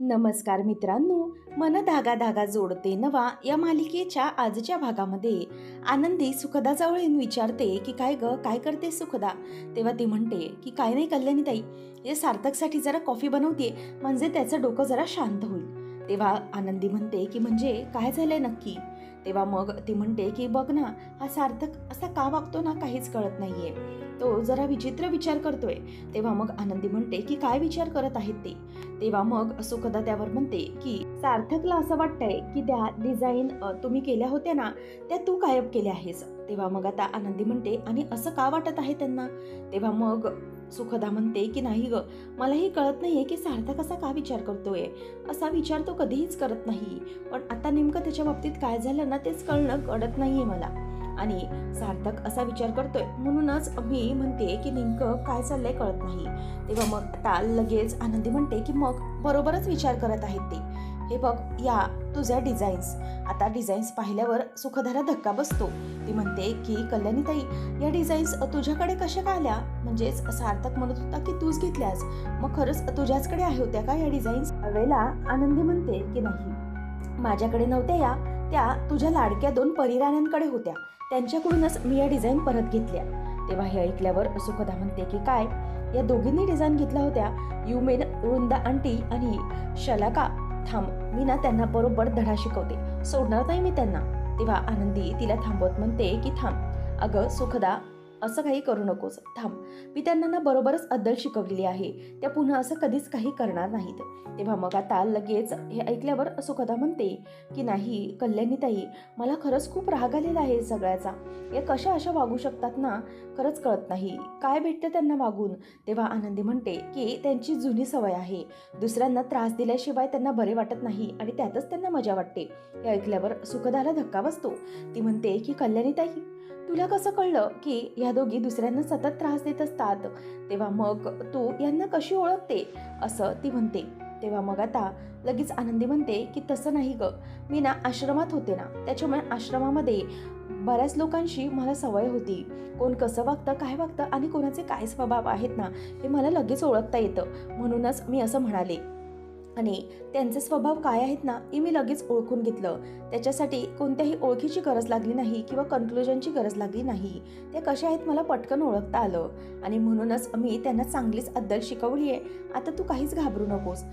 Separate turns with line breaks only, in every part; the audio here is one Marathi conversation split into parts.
नमस्कार मित्रांनो मन धागा धागा जोडते नवा या मालिकेच्या आजच्या भागामध्ये. आनंदी सुखदाजवळ येऊन विचारते की काय ग काय करते सुखदा? तेव्हा ती म्हणते की काय नाही कल्याणी ताई हे सार्थकसाठी जरा कॉफी बनवते म्हणजे त्याचं डोकं जरा शांत होईल. तेव्हा आनंदी म्हणते की म्हणजे काय झालंय नक्की? तेव्हा मग ती म्हणते की बघ ना हा सार्थक असा का वागतो ना काहीच कळत नाहीये. तो जरा विचित्र विचार करतोय. तेव्हा मग आनंदी म्हणते की काय विचार करत आहेत ते? तेव्हा मग सुखदा त्यावर म्हणते की सार्थकला असं वाटतंय की त्या डिझाईन तुम्ही केल्या होत्या ना त्या तू गायब केल्या आहेस. तेव्हा मग आता आनंदी म्हणते आणि असं का वाटत आहे त्यांना? तेव्हा मग सुखदा म्हणते की नाही ग? मलाही कळत नाहीये की सार्थक असा का विचार करतोय. असा विचार तो कधीच करत नाही. पण आता नेमकं त्याच्या बाबतीत काय झालं ना तेच कळणं कळत नाहीये मला. आणि सार्थक असा विचार करतोय म्हणूनच मी म्हणते की नेमकं काय चाललंय कळत नाही. तेव्हा मग आता लगेच आनंदी म्हणते की मग बरोबरच विचार करत आहेत ते. हे बघ या तुझ्या डिझाईन्स आता डिझाईन्स पाहिल्यावर सुखदारा धक्का बसतो. ती म्हणते की कल्याणीताई या डिझाईन्स तुझ्याकडे कशा का आल्या? म्हणजेच सार्थक म्हणत होता की तूच घेतल्यास. मग खरंच तुझ्याचकडे आहे होत्या का या डिझाईन्स वेळेला आनंदी म्हणते की नाही. माझ्याकडे नव्हत्या या. त्या तुझ्या लाडक्या दोन परिराण्यांकडे होत्या. त्यांच्याकडूनच मी या डिझाईन परत घेतल्या. तेव्हा हे ऐकल्यावर सुखदा म्हणते की काय? या दोघींनी डिझाईन घेतल्या होत्या. युमेन वृंदा आंटी आणि शलाका. थांब मी ना त्यांना बरोबर धडा शिकवते. सोडणार नाही मी त्यांना. तेव्हा आनंदी तिला थांबवत म्हणते की थांब. अगं सुखदा असं काही करू नकोस. थांब. मी त्यांना ना बरोबरच अद्दल शिकवलेली आहे. त्या पुन्हा असं कधीच काही करणार नाहीत. तेव्हा मग आता लगेच हे ऐकल्यावर सुखदा म्हणते की नाही कल्याणीताई मला खरंच खूप राग आलेला आहे सगळ्याचा. या कशा अशा वागू शकतात ना? खरंच कळत नाही. काय भेटतं त्यांना वागून? तेव्हा आनंदी म्हणते की त्यांची जुनी सवय आहे. दुसऱ्यांना त्रास दिल्याशिवाय त्यांना बरे वाटत नाही आणि त्यातच त्यांना मजा वाटते. हे ऐकल्यावर सुखदाला धक्का बसतो. ती म्हणते की कल्याणीताई तुला कसं कळलं की या दोघी दुसऱ्यांना सतत त्रास देत असतात? तेव्हा मग तू यांना कशी ओळखते? असं ती म्हणते. तेव्हा मग आता लगेच आनंदी म्हणते की तसं नाही ग. मी ना आश्रमात होते ना. त्याच्यामुळे आश्रमामध्ये बऱ्याच लोकांशी मला सवय होती. कोण कसं वागतं काय वागतं आणि कोणाचे काय स्वभाव आहेत ना हे मला लगेच ओळखता येतं. म्हणूनच मी असं म्हणाले. आणि त्यांचे स्वभाव काय आहेत ना हे मी लगेच ओळखून घेतलं. त्याच्यासाठी कोणत्याही ओळखीची गरज लागली नाही किंवा कन्क्लुजनची गरज लागली नाही. ते कसे आहेत मला पटकन ओळखता आलं. आणि म्हणूनच मी त्यांना चांगलीच अद्दल शिकवली आहे आता तू काहीच घाबरू नकोस.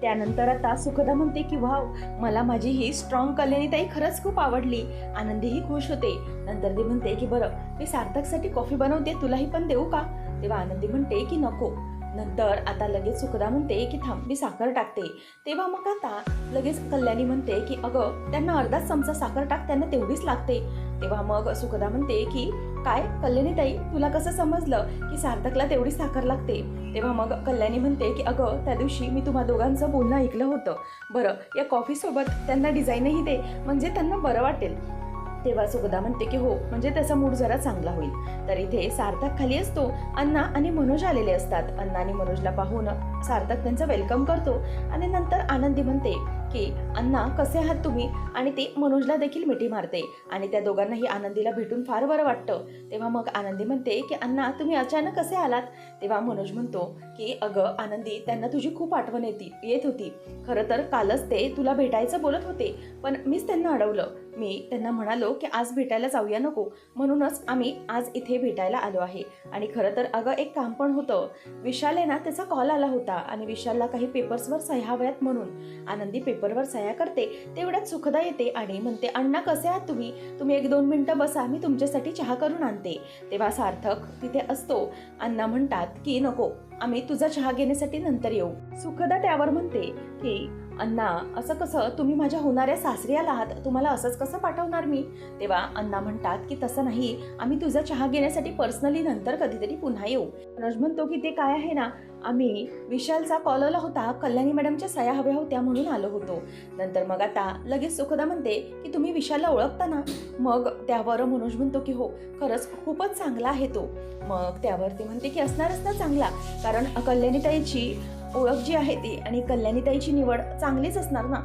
त्यानंतर आता सुखदा म्हणते की वाव मला माझी ही स्ट्रॉंग कल्याणीताई खरंच खूप आवडली. आनंदीही खुश होते. नंतर ती म्हणते की बरं मी सार्थकसाठी कॉफी बनवते तुलाही पण देऊ का? तेव्हा आनंदी म्हणते की नको. नंतर आता लगेच सुखदा म्हणते की थांब मी साखर टाकते. तेव्हा मग आता लगेच कल्याणी म्हणते की अगं त्यांना अर्धाच चमचा साखर टाक त्यांना तेवढीच लागते. तेव्हा मग सुखदा म्हणते की काय कल्याणी ताई तुला कसं समजलं की सार्थकला तेवढी साखर लागते? तेव्हा मग कल्याणी म्हणते की अगं त्या दिवशी मी तुम्हा दोघांचं बोलणं ऐकलं होतं. बरं या कॉफीसोबत त्यांना डिझाईनही दे म्हणजे त्यांना बरं वाटेल. तेव्हा सुगदा म्हणते की हो म्हणजे त्याचा मूड जरा चांगला होईल. तर इथे सार्थक खाली असतो अण्णा आणि मनोज आलेले असतात. अण्णा आणि मनोजला पाहून सार्थक त्यांचं वेलकम करतो आणि नंतर आनंदी म्हणते की अण्णा कसे आहात तुम्ही? आणि ते मनोजला देखील मिठी मारते आणि त्या दोघांनाही आनंदीला भेटून फार बरं वाटतं. तेव्हा मग आनंदी म्हणते की अण्णा तुम्ही अचानक कसे आलात? तेव्हा मनोज म्हणतो की अगं आनंदी त्यांना तुझी खूप आठवण येते येत होती. खरं तर कालच ते तुला भेटायचं बोलत होते पण मीच त्यांना अडवलं. मी त्यांना म्हणालो की आज भेटायला जाऊया नको. म्हणूनच आम्ही आज इथे भेटायला आलो आहे. आणि खरं तर अगं एक काम पण होतं. विशाल आहे ना त्याचा कॉल आला होता आणि विशालला काही पेपर्सवर सह्या हव्यात म्हणून. आनंदी पेपरवर सह्या करते तेवढ्यात सुखदा येते आणि म्हणते अण्णा कसे आहात तुम्ही? तुम्ही एक दोन मिनटं बसा मी तुमच्यासाठी चहा करून आणते. तेव्हा सार्थक तिथे असतो. अण्णा म्हणतात की नको आम्ही तुझा चहा घेण्यासाठी नंतर येऊ. सुखदा त्यावर म्हणते की अण्णा असं कसं? तुम्ही माझ्या होणाऱ्या सासऱ्याला आहात. तुम्हाला असंच कसं पाठवणार मी? तेव्हा अण्णा म्हणतात की तसं नाही. आम्ही तुझा चहा घेण्यासाठी पर्सनली नंतर कधीतरी पुन्हा येऊ. मनोज म्हणतो की ते काय आहे ना आम्ही विशालचा कॉल आला होता कल्याणी मॅडमच्या सया हव्या होत्या म्हणून आलो होतो. नंतर मग आता लगेच सुखदा म्हणते की तुम्ही विशालला ओळखता ना? मग त्यावर मनोज म्हणतो की हो खरंच खूपच चांगला आहे तो. मग त्यावर ती म्हणते की असणारच ना चांगला कारण कल्याणीताईची ओळख जी आहे ती आणि कल्याणीताईची निवड चांगलीच असणार ना?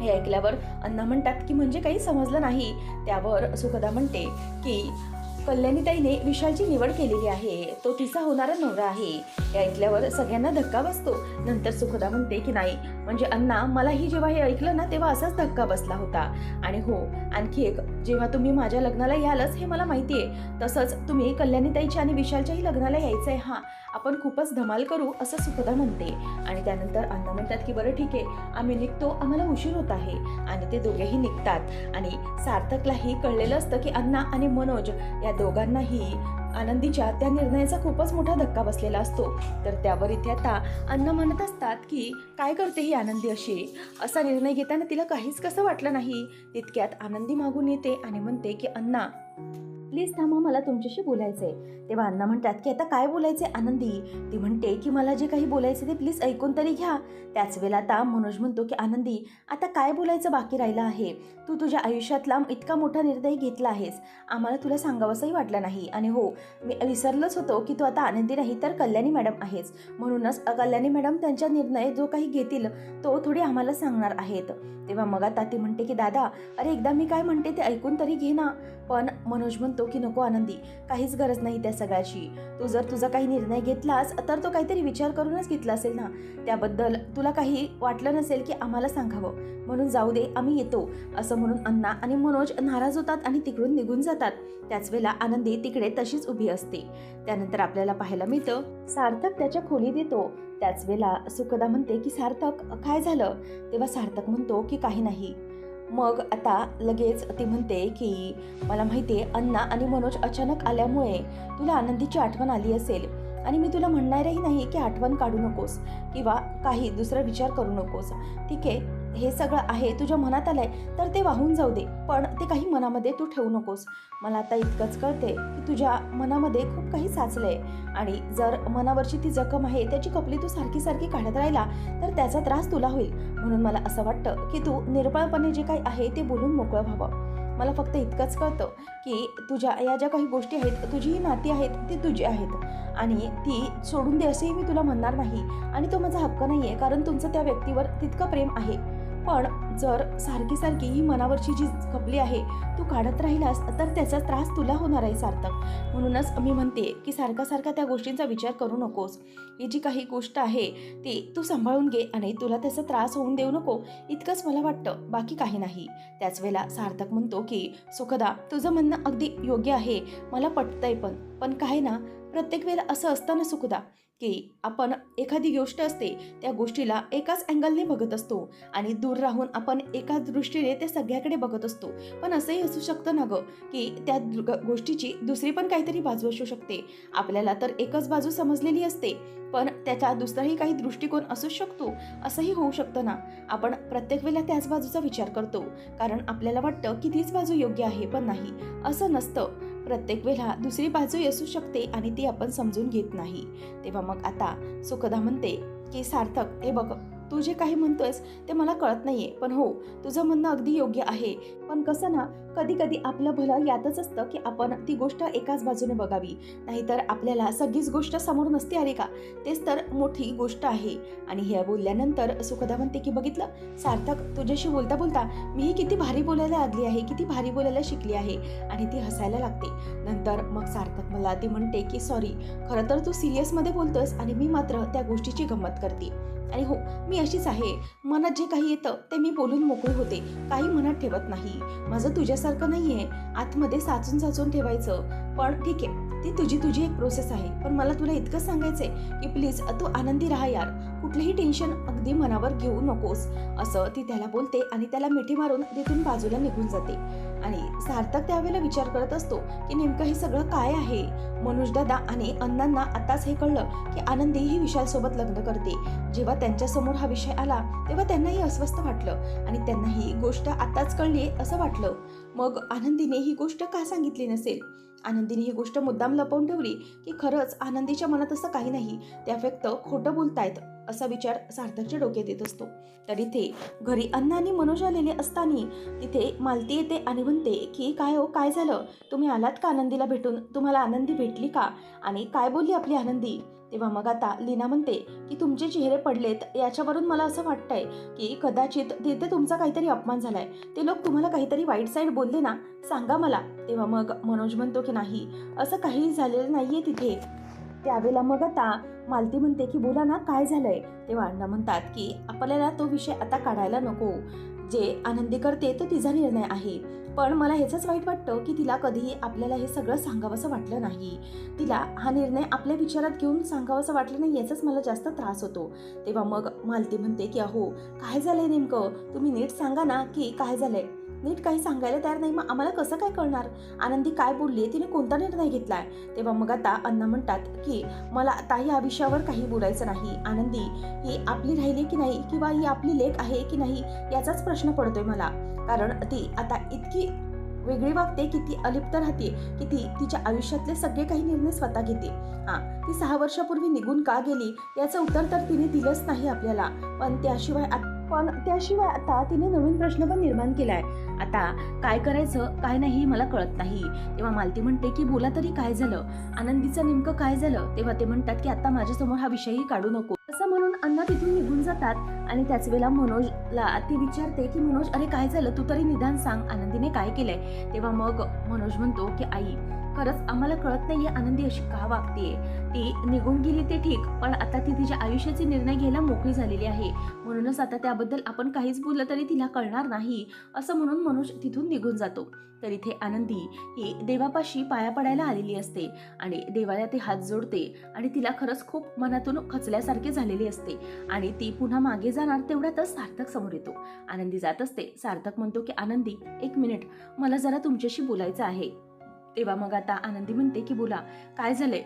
हे ऐकल्यावर अण्णा म्हणतात की म्हणजे काही समजलं नाही. त्यावर सुखदा म्हणते की कल्याणीताईने विशालची निवड केलेली आहे. तो तिचा होणारा नवरा आहे. हे ऐकल्यावर सगळ्यांना धक्का बसतो. नंतर सुखदा म्हणते की नाही म्हणजे अण्णा मलाही जेव्हा हे ऐकलं ना तेव्हा असाच धक्का बसला होता. आणि हो आणखी एक जेव्हा तुम्ही माझ्या लग्नाला यालच हे मला माहिती आहे तसंच तुम्ही कल्याणीताईच्या आणि विशालच्याही लग्नाला यायचं आहे हां. आपण खूपच धमाल करू असं सुखदा म्हणते. आणि त्यानंतर अण्णा म्हणतात की बरं ठीक आहे. आम्ही निघतो. आम्हाला उशीर होत आहे. आणि ते दोघेही निघतात. आणि सार्थकलाही कळलेलं असतं की अण्णा आणि मनोज या दोघांनाही आनंदीच्या त्या निर्णयाचा खूपच मोठा धक्का बसलेला असतो. तर त्यावर इथे आता अन्न म्हणत असतात की काय करते ही आनंदी अशी? असा निर्णय घेताना तिला काहीच कसं वाटलं नाही? तितक्यात आनंदी मागून येते आणि म्हणते की अण्णा प्लीज थांबा मला तुमच्याशी बोलायचं आहे तेव्हा अण्णा म्हणतात की आता काय बोलायचे आनंदी? ती म्हणते की मला जे काही बोलायचं ते प्लीज ऐकून तरी घ्या. त्याच वेळेला आता मनोज म्हणतो की आनंदी आता काय बोलायचं बाकी राहिलं आहे? तू तुझ्या आयुष्यातला इतका मोठा निर्णय घेतला आहेस. आम्हाला तुला सांगावंसंही वाटलं नाही. आणि हो मी विसरलोच होतो की तू आता आनंदी नाही तर कल्याणी मॅडम आहेस. म्हणूनच कल्याणी मॅडम त्यांचा निर्णय जो काही घेतील तो थोडी आम्हाला सांगणार आहेत. तेव्हा मग आता ती म्हणते की दादा अरे एकदा मी काय म्हणते ते ऐकून तरी घे ना. पण मनोज म्हणतो की नको आनंदी काहीच गरज नाही त्या सगळ्याची. तू जर तुझा काही निर्णय घेतलास तर तो काहीतरी विचार करूनच घेतला असेल ना. त्याबद्दल तुला काही वाटलं नसेल की आम्हाला सांगावं. म्हणून जाऊ दे आम्ही येतो असं म्हणून अण्णा आणि मनोज नाराज होतात आणि तिकडून निघून जातात. त्याच वेळेला आनंदी तिकडे तशीच उभी असते. त्यानंतर आपल्याला पाहायला मिळतं सार्थक त्याच्या खोलीत येतो. त्याच वेळेला सुखदा म्हणते की सार्थक काय झालं? तेव्हा सार्थक म्हणतो की काही नाही. मग आता लगेच ती म्हणते की मला माहिती आहे अण्णा आणि मनोज अचानक आल्यामुळे तुला आनंदीची आठवण आली असेल आणि मी तुला म्हणणारही नाही की आठवण काढू नकोस किंवा काही दुसरा विचार करू नकोस. ठीक आहे हे सगळं आहे तुझ्या मनात आलंय तर ते वाहून जाऊ दे. पण ते काही मनामध्ये तू ठेवू नकोस. मला आता इतकंच कळते की तुझ्या मनामध्ये खूप काही साचलंय. आणि जर मनावरची ती जखम आहे त्याची कपली तू सारखी सारखी काढत राहिला तर त्याचा त्रास तुला होईल. म्हणून मला असं वाटतं की तू निर्बळपणे जे काही आहे ते बोलून मोकळं व्हावं. मला फक्त इतकंच कळतं की तुझ्या या ज्या काही गोष्टी आहेत तुझी ही नाती आहेत ती तुझी आहेत. आणि ती सोडून दे असेही मी तुला म्हणणार नाही. आणि तो माझा हक्क नाही आहे कारण तुमचं त्या व्यक्तीवर तितकं प्रेम आहे. पण जर सारखी सारखी ही मनावरची जी खपली आहे तू काढत राहिलास तर त्याचा त्रास तुला होणार आहे सार्थक. म्हणूनच मी म्हणते की सारखा सारखा त्या गोष्टींचा विचार करू नकोस. ही जी काही गोष्ट आहे ती तू सांभाळून घे आणि तुला त्याचा त्रास होऊन देऊ नको. इतकंच मला वाटतं बाकी काही नाही. त्याच वेळेला सार्थक म्हणतो की सुखदा तुझं म्हणणं अगदी योग्य आहे. मला पटतंय पण. पण काय ना प्रत्येक वेळेला असं असतं ना सुखदा की आपण एखादी गोष्ट असते त्या गोष्टीला एकाच अँगलने बघत असतो आणि दूर राहून आपण एकाच दृष्टीने त्या सगळ्याकडे बघत असतो. पण असंही असू शकतं ना गं की त्या दु- गोष्टीची दुसरी पण काहीतरी बाजू असू शकते. आपल्याला तर एकच बाजू समजलेली असते पण त्याचा दुसराही काही दृष्टिकोन असू शकतो असंही होऊ शकतं ना. आपण प्रत्येक वेळेला त्याच बाजूचा विचार करतो कारण आपल्याला वाटतं की तीच बाजू योग्य आहे पण नाही असं नसतं. प्रत्येक वेळेला दुसरी बाजूही असू शकते आणि ती आपण समजून घेत नाही. तेव्हा मग आता सुखदा म्हणते की सार्थक हे बघ तू जे काही म्हणतोयस ते मला कळत नाहीये. पण हो तुझं म्हणणं अगदी योग्य आहे. पण कसं ना कधी कधी आपलं भलं यातच असतं की आपण ती गोष्ट एकाच बाजूने बघावी. नाहीतर आपल्याला सगळीच गोष्ट समोर नसते आली का? तेच तर मोठी गोष्ट आहे. आणि हे बोलल्यानंतर सुखदा म्हणते की बघितलं? सार्थक तुझ्याशी बोलता बोलता मीही किती भारी बोलायला लागली आहे किती भारी बोलायला शिकली आहे. आणि ती हसायला लागते. नंतर मग सार्थक मला ती म्हणते की सॉरी खरं तर तू सिरियसमध्ये बोलतोस आणि मी मात्र त्या गोष्टीची गंमत करते. आणि हो मी अशीच आहे. मनात जे काही येतं ते मी बोलून मोकळी होते. काही मनात ठेवत नाही. माझं तुझ्यासारखं नाही आहे आतमध्ये साचून साचून ठेवायचं. पण ठीक आहे ती तुझी तुझी एक प्रोसेस आहे. पण मला तुला इतकं सांगायचंय की प्लीज तू आनंदी राहा यार. कुठलंही टेन्शन अगदी मनावर घेऊ नकोस. असं ती त्याला बोलते आणि त्याला मिठी मारून तिथून बाजूला निघून जाते. आणि सार्थक त्यावेळेला विचार करत असतो की नेमकं हे सगळं काय आहे? मनोज दादा आणि अण्णांना आताच हे कळलं की आनंदी ही विशालसोबत लग्न करते. जेव्हा त्यांच्यासमोर हा विषय आला तेव्हा त्यांनाही अस्वस्थ वाटलं आणि त्यांना ही गोष्ट आताच कळली असं वाटलं. मग आनंदीने ही गोष्ट का सांगितली नसेल? आनंदीने ही गोष्ट मुद्दाम लपवून ठेवली की खरंच आनंदीच्या मनात असं काही नाही. त्या फक्त खोटं बोलतायत. असा विचार सार्थकच्या डोक्यात येत असतो. तर इथे घरी अण्णा आणि मनोज आलेले असताना तिथे मालती येते आणि म्हणते की काय हो काय झालं? तुम्ही आलात का आनंदीला भेटून? तुम्हाला आनंदी भेटली का? आणि काय बोलली आपली आनंदी? तेव्हा मग आता लीना म्हणते की तुमचे चेहरे पडलेत. याच्यावरून मला असं वाटतंय की कदाचित तिथे तुमचा काहीतरी अपमान झालाय. ते लोक तुम्हाला काहीतरी वाईट साईड बोलले ना? सांगा मला. तेव्हा मग मनोज म्हणतो की नाही. असं काही झालेलं नाहीये तिथे. त्यावेळेला मग आता मालती म्हणते की बोला ना काय झालंय? तेव्हा अण्णा म्हणतात की आपल्याला तो विषय आता काढायला नको. जे आनंदी करते तो तिचा निर्णय आहे. पण मला ह्याचंच वाईट वाटतं की तिला कधीही आपल्याला हे सगळं सांगावंसं वाटलं नाही. तिला हा निर्णय आपल्या विचारात घेऊन सांगावंसं वाटलं नाही याचाच मला जास्त त्रास होतो. तेव्हा मग मालती म्हणते की अहो काय झालंय नेमकं? तुम्ही नीट सांगा ना की काय झालंय? नीट काही सांगायला तयार नाही. मग आम्हाला कसं काय कळणार? आनंदी काय बोलली तिने कोणता निर्णय घेतलाय? तेव्हा मग आता अण्णा म्हणतात की मला आता या विषयावर काही बोलायचं नाही. आनंदी ही आपली राहिली की नाही? किंवा ही आपली लेख आहे की नाही? याचाच प्रश्न पडतोय मला. कारण ती आता इतकी वेगळी वागते की ती अलिप्त राहते की ती तिच्या आयुष्यातले सगळे काही निर्णय स्वतः घेते. हां ती सहा वर्षापूर्वी निघून का गेली? याचं उत्तर तर तिने दिलंच नाही आपल्याला. पण त्याशिवाय पण त्याशिवाय आता तिने नवीन प्रश्न पण निर्माण केलाय. आता काय करायचं काय नाही मला कळत नाही. तेव्हा मालती म्हणते की बोला तरी काय झालं? आनंदीचं नेमकं काय झालं? तेव्हा ते म्हणतात की आता माझ्यासमोर हा विषयही काढू नको. असं म्हणून अण्णा तिथून निघून जातात आणि त्याच वेळेला मनोजला ती विचारते की मनोज अरे काय झालं? तू तरी निदान सांग आनंदीने काय केलंय? तेव्हा मग मनोज म्हणतो की आई खरंच आम्हाला कळत नाहीये आनंदी अशी का वागतेय. ती निघून गेली ते ठीक पण आता ती तिच्या आयुष्याचे निर्णय घ्यायला मोकळी झालेली आहे. म्हणूनच आता त्याबद्दल आपण काहीच बोललं तरी तिला कळणार नाही. असं म्हणून मनोज तिथून निघून जातो. तर इथे आनंदी ही देवापाशी पाया पडायला आलेली असते आणि देवाला ती हात जोडते आणि तिला खरंच खूप मनातून खचल्यासारखी झालेली असते आणि ती पुन्हा मागे जाणार तेवढ्यातच सार्थक समोर येतो. आनंदी जात असते. सार्थक म्हणतो की आनंदी एक मिनिट. मला जरा तुमच्याशी बोलायचं आहे. तेव्हा मग आता आनंदी म्हणते की बोला. काय झालंय?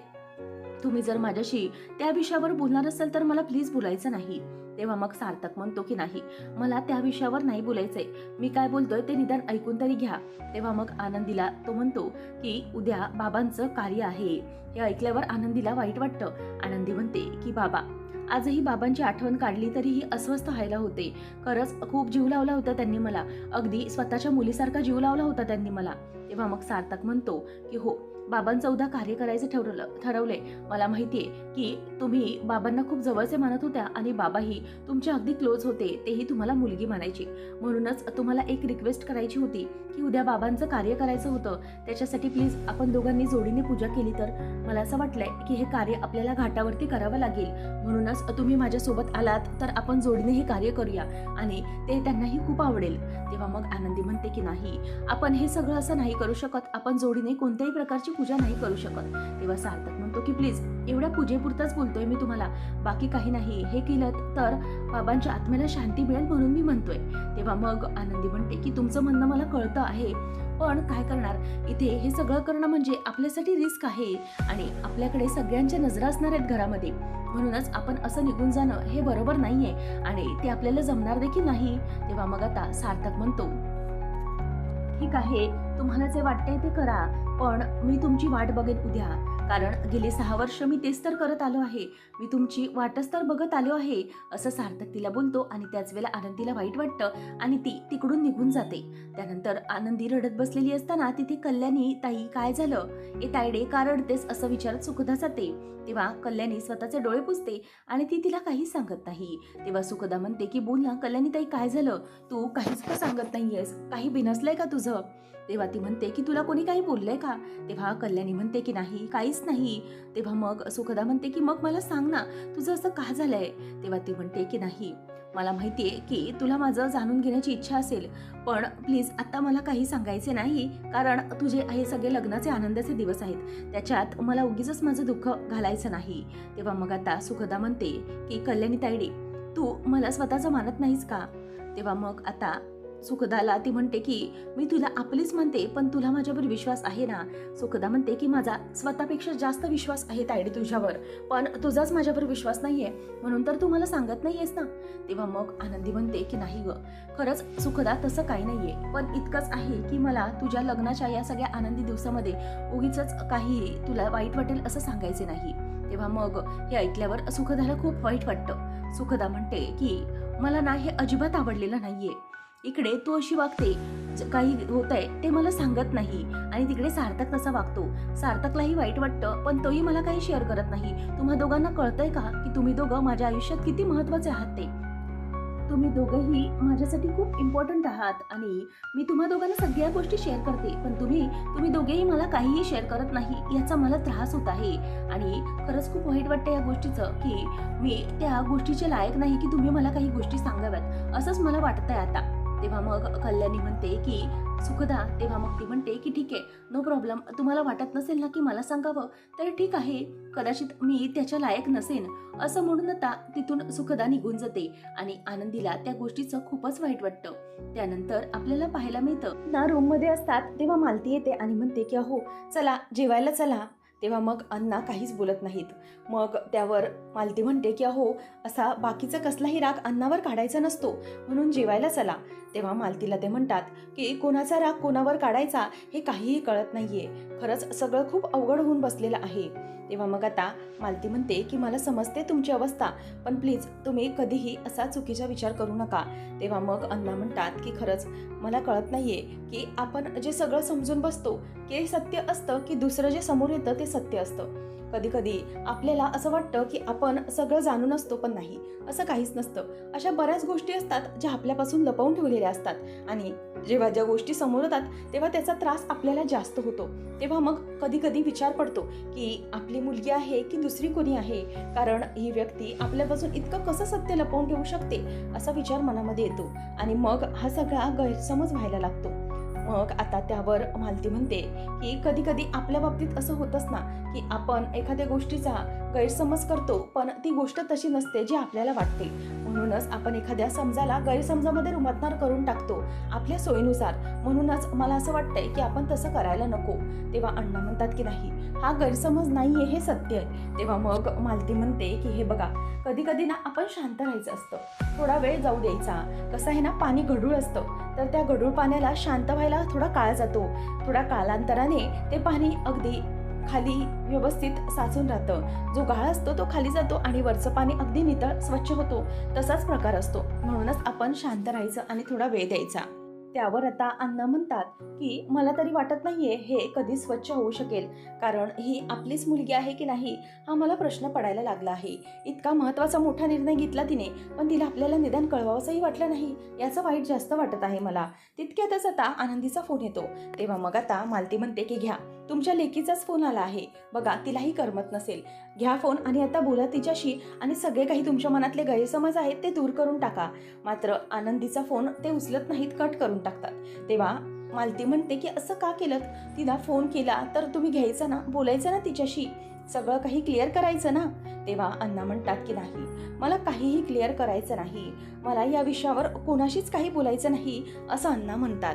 तुम्ही जर माझ्याशी त्या विषयावर बोलणार असाल तर मला प्लीज बोलायचं नाही. तेव्हा मग सार्थक म्हणतो की नाही मला त्या विषयावर नाही बोलायचंय. मी काय बोलतोय ते निदान ऐकून तरी घ्या. तेव्हा मग आनंदीला तो म्हणतो की उद्या बाबांचं कार्य आहे. हे ऐकल्यावर आनंदीला वाईट वाटतं. आनंदी म्हणते की बाबा आजही बाबांची आठवण काढली तरीही अस्वस्थ व्हायला होते. खरंच खूप जीव लावला होता त्यांनी मला. अगदी स्वतःच्या मुलीसारखा जीव लावला होता त्यांनी मला. तेव्हा मग सार्थक म्हणतो की हो बाबांचं उद्या कार्य करायचं ठरवलं ठरवले मला माहितीये की तुम्ही बाबांना खूप जवळचे मानत होत्या आणि बाबाही तुमचे अगदी क्लोज होते तेही तुम्हाला मुलगी मानायची म्हणूनच तुम्हाला एक रिक्वेस्ट करायची होती की उद्या बाबांचं कार्य करायचं होतं त्याच्यासाठी प्लीज आपण दोघांनी जोडीने पूजा केली तर. मला असं वाटलंय की हे कार्य आपल्याला घाटावरती करावं लागेल. म्हणूनच तुम्ही माझ्यासोबत आलात तर आपण जोडीने हे कार्य करूया आणि ते त्यांनाही खूप आवडेल. तेव्हा मग आनंदी म्हणते की नाही आपण हे सगळं असं नाही करू शकत. आपण जोडीने कोणत्याही प्रकारची पूजा नाही करू शकत. तेव्हा सार्थक म्हणतो की प्लीज एवढ्या पूजेपुरताच बोलतोय मी तुम्हाला. बाकी काही नाही. हे केलं तर बाबांच्या आत्म्याला शांती मिळेल म्हणून मी म्हणतोय. तेव्हा मग आनंदी म्हणते की तुमचं म्हणणं मला कळतं आहे. पण काय करणार? इथे हे सगळं करणं म्हणजे आपल्यासाठी रिस्क आहे आणि आपल्याकडे सगळ्यांच्या नजरा असणार आहेत घरामध्ये. म्हणूनच आपण असं निघून जाणं हे बरोबर नाहीये आणि ते आपल्याला जमणार देखील नाही. तेव्हा मग आता सार्थक म्हणतो ठीक आहे. तुम्हाला जे वाटतंय ते करा पण मी तुमची वाट बघेन उद्या. कारण गेले सहा वर्ष मी तेच तर करत आलो आहे. मी तुमची वाटच तर बघत आलो आहे असं सार्थक तिला बोलतो आणि त्याच वेळेला आनंदीला वाईट वाटतं आणि ती तिकडून निघून जाते. त्यानंतर आनंदी रडत बसलेली असताना तिथे कल्याणी ताई काय झालं? ए तायडे का रडतेस? असं विचारत सुखदा जाते. तेव्हा कल्याणी स्वतःचे डोळे पुसते आणि ती तिला काहीच सांगत नाही. तेव्हा सुखदा म्हणते की बोल ना कल्याणी ताई काय झालं? तू काहीच का सांगत नाहीयेस? काही बिनसलंय का तुझं? तेव्हा ती म्हणते की तुला कोणी काही बोललंय का? तेव्हा कल्याणी म्हणते की नाही काहीच नाही. तेव्हा मग सुखदा म्हणते की मग मला सांग ना तुझं असं का झालंय? तेव्हा ती म्हणते की नाही मला माहिती आहे की तुला माझं जाणून घेण्याची इच्छा असेल पण प्लीज आता मला काही सांगायचे नाही कारण तुझे हे सगळे लग्नाचे आनंदाचे दिवस आहेत. त्याच्यात मला उगीच माझं दुःख घालायचं नाही. तेव्हा मग आता सुखदा म्हणते की कल्याणी तायडे तू मला स्वतःचं मानत नाहीस का? तेव्हा मग आता सुखदाला ती म्हणते की मी तुला आपलीच म्हणते पण तुला माझ्यावर विश्वास आहे ना? सुखदा म्हणते की माझा स्वतःपेक्षा जास्त विश्वास आहे ताईडी तुझ्यावर पण तुझाच माझ्यावर विश्वास नाहीये म्हणून तर तू मला सांगत नाहीयेस ना? तेव्हा मग आनंदी म्हणते की नाही ग खरंच सुखदा तसं काही नाहीये पण इतकंच आहे की मला तुझ्या लग्नाच्या या सगळ्या आनंदी दिवसामध्ये उगीच काही तुला वाईट वाटेल असं सांगायचे नाही. तेव्हा मग हे ऐकल्यावर सुखदाला खूप वाईट वाटतं. सुखदा म्हणते की मला ना हे अजिबात आवडलेलं नाहीये इकडे तू अशी वागते काही होत आहे ते मला सांगत नाही. आणि तिकडे सार्थक तसा वागतो? सार्थकलाही वाईट वाटतं पण तोही मला काही शेअर करत नाही. तुम्हा दोघांना कळतंय का की तुम्ही दोघं माझ्या आयुष्यात किती महत्त्वाचे आहात ते? तुम्ही दोघंही माझ्यासाठी खूप इम्पॉर्टंट आहात आणि मी तुम्हा दोघांना सगळ्या गोष्टी शेअर करते पण तुम्ही तुम्ही दोघेही मला काहीही शेअर करत नाही याचा मला त्रास होत आहे. आणि खरंच खूप वाईट वाटतं या गोष्टीचं की मी त्या गोष्टीचे लायक नाही की तुम्ही मला काही गोष्टी सांगाव्यात. असंच मला वाटतंय आता. तेव्हा मग कल्याणी म्हणते की सुखदा तेव्हा मग ती म्हणते की ठीक आहे नो प्रॉब्लेम तुम्हाला वाटत नसेल ना की मला सांगावं? तर ठीक आहे. कदाचित मी त्याच्या लायक नसेन. असं म्हणून आता तिथून सुखदा निघून जाते आणि आनंदीला त्या गोष्टीचं खूपच वाईट वाटतं. त्यानंतर आपल्याला पाहायला मिळतं ना रूममध्ये असतात तेव्हा मालती येते आणि म्हणते की अहो चला जेवायला चला. तेव्हा मग अण्णा काहीच बोलत नाहीत. मग त्यावर मालती म्हणते की अहो असा बाकीचा कसलाही राग अण्णावर काढायचा नसतो. म्हणून जेवायला चला. तेव्हा मालतीला ते म्हणतात की कोणाचा राग कोणावर काढायचा हे काहीही कळत नाहीये. खरंच सगळं खूप अवघड होऊन बसलेलं आहे. तेव्हा मग आता मालती म्हणते की मला समजते तुमची अवस्था पण प्लीज तुम्ही कधीही असा चुकीचा विचार करू नका. तेव्हा मग अण्णा म्हणतात की खरंच मला कळत नाही आहे की आपण जे सगळं समजून बसतो की सत्य असतं की दुसरं जे समोर येतं ते सत्य असतं? कधीकधी आपल्याला असं वाटतं की आपण सगळं जाणून असतो पण नाही असं काहीच नसतं. अशा बऱ्याच गोष्टी असतात ज्या आपल्यापासून लपवून ठेवलेल्या असतात. आणि जेव्हा ज्या गोष्टी समोर येतात तेव्हा त्याचा त्रास आपल्याला जास्त होतो. तेव्हा मग कधीकधी विचार पडतो की आपली मुलगी आहे की दुसरी कोणी आहे? कारण ही व्यक्ती आपल्यापासून इतकं कसं सत्य लपवून ठेवू शकते असा विचार मनामध्ये येतो. आणि मग हा सगळा गैरसमज व्हायला लागतो. मग आता त्यावर मालती म्हणते की कधी कधी आपल्या बाबतीत असं होतच ना की आपण एखाद्या गोष्टीचा गैरसमज करतो पण ती गोष्ट तशी नसते जी आपल्याला वाटते. म्हणूनच आपण एखाद्या समजाला गैरसमजामध्ये रुमांतर करून टाकतो आपल्या सोयीनुसार. म्हणूनच मला असं वाटतंय की आपण तसं करायला नको. तेव्हा अण्णा म्हणतात की नाही हा गैरसमज नाहीये हे सत्य आहे. तेव्हा मग मालती म्हणते की हे बघा कधी कधी ना आपण शांत राहायचं असतं. थोडा वेळ जाऊ द्यायचा. कसं आहे ना पाणी गढूळ असतं. तर त्या गढूळ पाण्याला शांत व्हायला थोडा काळ जातो. थोड्या कालांतराने ते पाणी अगदी खाली व्यवस्थित साचून राहतं. जो गाळ असतो तो खाली जातो आणि वरचं पाणी अगदी नितळ स्वच्छ होतो. तसाच प्रकार असतो. म्हणूनच आपण शांत राहायचं आणि थोडा वेळ द्यायचा. त्यावर आता अण्णा म्हणतात की मला तरी वाटत नाहीये हे कधी स्वच्छ होऊ शकेल. कारण ही आपलीच मुलगी आहे की नाही हा मला प्रश्न पडायला लागला आहे. इतका महत्त्वाचा मोठा निर्णय घेतला तिने पण तिला आपल्याला निदान कळवावंसंही वाटलं नाही याचं वाईट जास्त वाटत आहे मला. तितक्यातच आता आनंदीचा फोन येतो. तेव्हा मग आता मालती म्हणते की घ्या तुमच्या लेकीचाच फोन आला आहे. बघा तिलाही करमत नसेल. घ्या फोन आणि आता बोला तिच्याशी आणि सगळे काही तुमच्या मनातले गैरसमज आहेत ते दूर करून टाका. मात्र आनंदीचा फोन ते उचलत नाहीत कट करून करून टाकतात. तेव्हा मालती म्हणते की असं का केलं तिला फोन केला तर तुम्ही घ्यायचा ना? बोलायचं ना तिच्याशी? सगळं काही क्लिअर करायचं ना? तेव्हा अण्णा म्हणतात की नाही मला काहीही क्लिअर करायचं नाही. मला या विषयावर कोणाशीच काही बोलायचं नाही असं अण्णा म्हणतात.